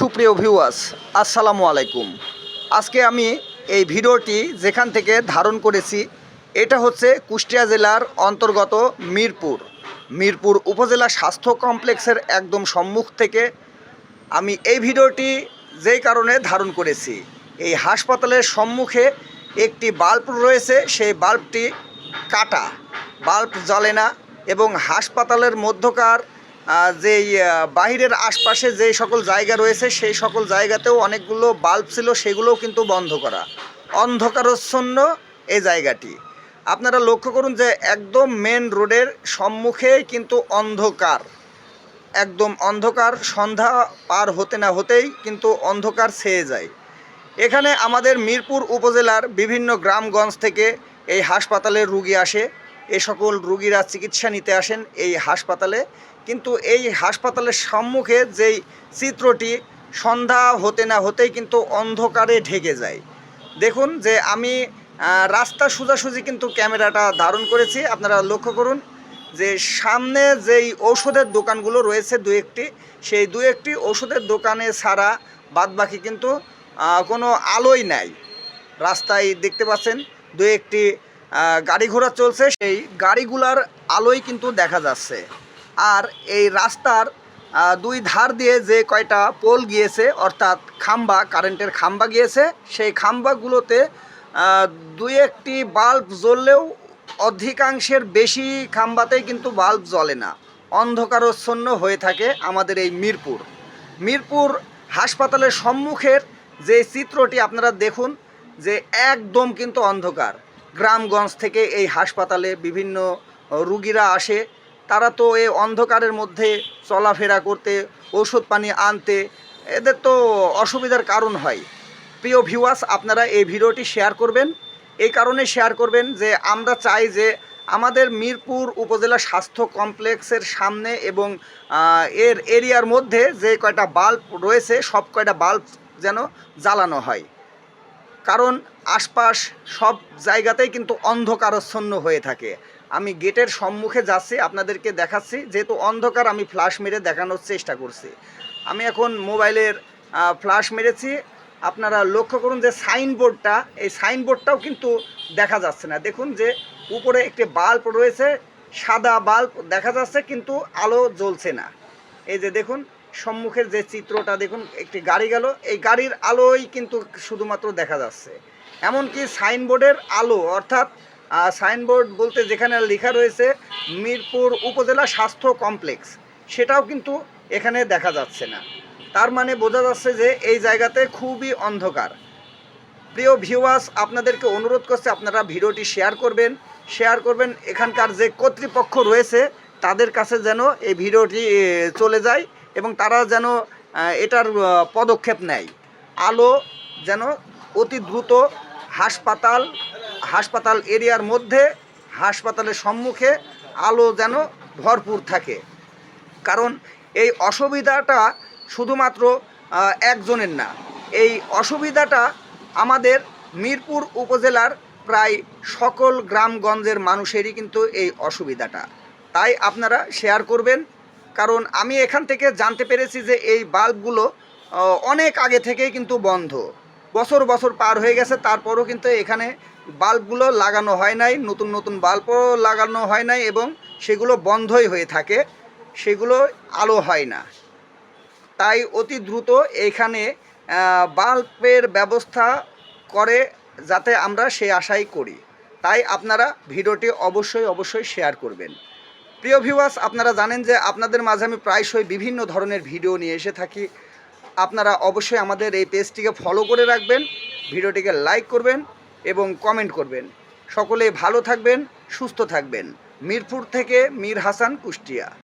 সুপ্রিয় ভিউয়ার্স আসসালামু আলাইকুম। আজকে আমি এই ভিডিওটি যেখান থেকে ধারণ করেছি, এটা হচ্ছে কুষ্টিয়া জেলার অন্তর্গত মিরপুর। মিরপুর উপজেলা স্বাস্থ্য কমপ্লেক্সের একদম সম্মুখ থেকে আমি এই ভিডিওটি যেই কারণে ধারণ করেছি, এই হাসপাতালের সম্মুখে একটি বাল্ব রয়েছে, সেই বাল্বটি কাটা। বাল্ব জ্বলে না এবং হাসপাতালের মধ্যকার যেই বাহিরের আশপাশে যেই সকল জায়গা রয়েছে, সেই সকল জায়গাতেও অনেকগুলো বাল্ব ছিল, সেগুলোও কিন্তু বন্ধ করা। অন্ধকারচ্ছন্ন এই জায়গাটি। আপনারা লক্ষ্য করুন যে একদম মেন রোডের সম্মুখেই কিন্তু অন্ধকার। একদম অন্ধকার, সন্ধ্যা পার হতে না হতেই কিন্তু অন্ধকার ছেয়ে যায়। এখানে আমাদের মিরপুর উপজেলার বিভিন্ন গ্রামগঞ্জ থেকে এই হাসপাতালে রুগী আসে। এ সকল রুগীরা চিকিৎসা নিতে আসেন এই হাসপাতালে। কিন্তু এই হাসপাতালের সম্মুখে যেই চিত্রটি সন্ধ্যা হতে না হতেই কিন্তু অন্ধকারে ঢেকে যায়। দেখুন যে আমি রাস্তা সোজাসুজি কিন্তু ক্যামেরাটা ধারণ করেছি। আপনারা লক্ষ্য করুন যে সামনে যেই ঔষধের দোকানগুলো রয়েছে দু একটি, সেই দু একটি ওষুধের দোকানে ছাড়া বাদবাকি কিন্তু কোনো আলোই নাই। রাস্তায় দেখতে পাচ্ছেন দু একটি গাড়ি ঘোড়া চলছে। সেই গাড়িগুলার আলোই কিন্তু দেখা যাচ্ছে। আর এই রাস্তার দুই ধার দিয়ে যে কয়টা পোল গিয়েছে, অর্থাৎ খাম্বা, কারেন্টের খাম্বা গিয়েছে, সেই খাম্বাগুলোতে দুই একটি বাল্ব জ্বললেও অধিকাংশের বেশি খাম্বাতেই কিন্তু বাল্ব জ্বলে না। অন্ধকারচ্ছন্ন হয়ে থাকে আমাদের এই মিরপুর। মিরপুর হাসপাতালের সম্মুখের যে চিত্রটি আপনারা দেখুন, যে একদম কিন্তু অন্ধকার। গ্রামগঞ্জ থেকে এই হাসপাতালে বিভিন্ন রুগীরা আসে তারা তো এই অন্ধকারের মধ্যে চলাফেরা করতে ওষুধ পানি আনতে, এদের তো অসুবিধার কারণ হয়। প্রিয় ভিউয়ার্স আপনারা এই ভিডিওটি শেয়ার করবেন। এই কারণে শেয়ার করবেন যে আমরা চাই যে আমাদের মিরপুর উপজেলা স্বাস্থ্য কমপ্লেক্সের সামনে এবং এর এরিয়ার মধ্যে যে কয়টা বাল্ব রয়েছে, সব কয়টা বাল্ব যেন জ্বালানো হয়। কারণ আশপাশ সব জায়গাতেই কিন্তু অন্ধকারচ্ছন্ন হয়ে থাকে। আমি গেটের সম্মুখে যাচ্ছি, আপনাদেরকে দেখাচ্ছি, যেহেতু অন্ধকার আমি ফ্ল্যাশ মেরে দেখানোর চেষ্টা করছি। আমি এখন মোবাইলের ফ্ল্যাশ মেরেছি। আপনারা লক্ষ্য করুন যে সাইনবোর্ডটা, এই সাইনবোর্ডটাও কিন্তু দেখা যাচ্ছে না। দেখুন যে উপরে একটি বাল্ব রয়েছে, সাদা বাল্ব দেখা যাচ্ছে কিন্তু আলো জ্বলছে না। এই যে দেখুন সম্মুখের যে চিত্রটা দেখুন, একটি গাড়ি গেল। এই গাড়ির আলোই কিন্তু শুধুমাত্র দেখা যাচ্ছে। এমনকি সাইনবোর্ডের আলো, অর্থাৎ সাইনবোর্ড বলতে যেখানে লেখা রয়েছে, মিরপুর উপজেলা স্বাস্থ্য কমপ্লেক্স। সেটাও কিন্তু এখানে দেখা যাচ্ছে না। তার মানে বোঝা যাচ্ছে যে এই জায়গাতে খুবই অন্ধকার। প্রিয় ভিউয়ার্স আপনাদেরকে অনুরোধ করছে আপনারা ভিডিওটি শেয়ার করবেন। শেয়ার করবেন এখানকার যে কর্তৃপক্ষ রয়েছে, তাদের কাছে যেন এই ভিডিওটি চলে যায়। এবং তারা যেন এটার পদক্ষেপ নেয়। আলো যেন অতি দ্রুত হাসপাতাল হাসপাতাল এরিয়ার মধ্যে, হাসপাতালের সম্মুখে আলো যেন ভরপুর থাকে। কারণ এই অসুবিধাটা শুধুমাত্র একজনের না, এই অসুবিধাটা আমাদের মিরপুর উপজেলার প্রায় সকল গ্রামগঞ্জের মানুষেরই কিন্তু এই অসুবিধাটা। তাই আপনারা শেয়ার করবেন কারণ আমি এখান থেকে জানতে পেরেছি যে এই বাল্বগুলো অনেক আগে থেকেই কিন্তু বন্ধ। বছর বছর পার হয়ে গেছে, তারপরও কিন্তু এখানে বাল্বগুলো লাগানো হয় নাই, নতুন নতুন বাল্বও লাগানো হয় নাই এবং সেগুলো বন্ধই হয়ে থাকে, সেগুলো আলো হয় না। তাই অতি দ্রুত এখানে বাল্বের ব্যবস্থা করে যাতে আমরা সে আশাই করি। তাই আপনারা ভিডিওটি অবশ্যই অবশ্যই শেয়ার করবেন। প্রিয় ভিউয়ার্স আপনারা জানেন যে আপনাদের মাঝে আমি প্রায়শই বিভিন্ন ধরনের ভিডিও নিয়ে এসে থাকি। আপনারা অবশ্যই আমাদের এই পেজটিকে ফলো করে রাখবেন ভিডিওটিকে লাইক করবেন এবং কমেন্ট করবেন। সকলে ভালো থাকবেন, সুস্থ থাকবেন। মিরপুর থেকে মীর হাসান কুষ্টিয়া।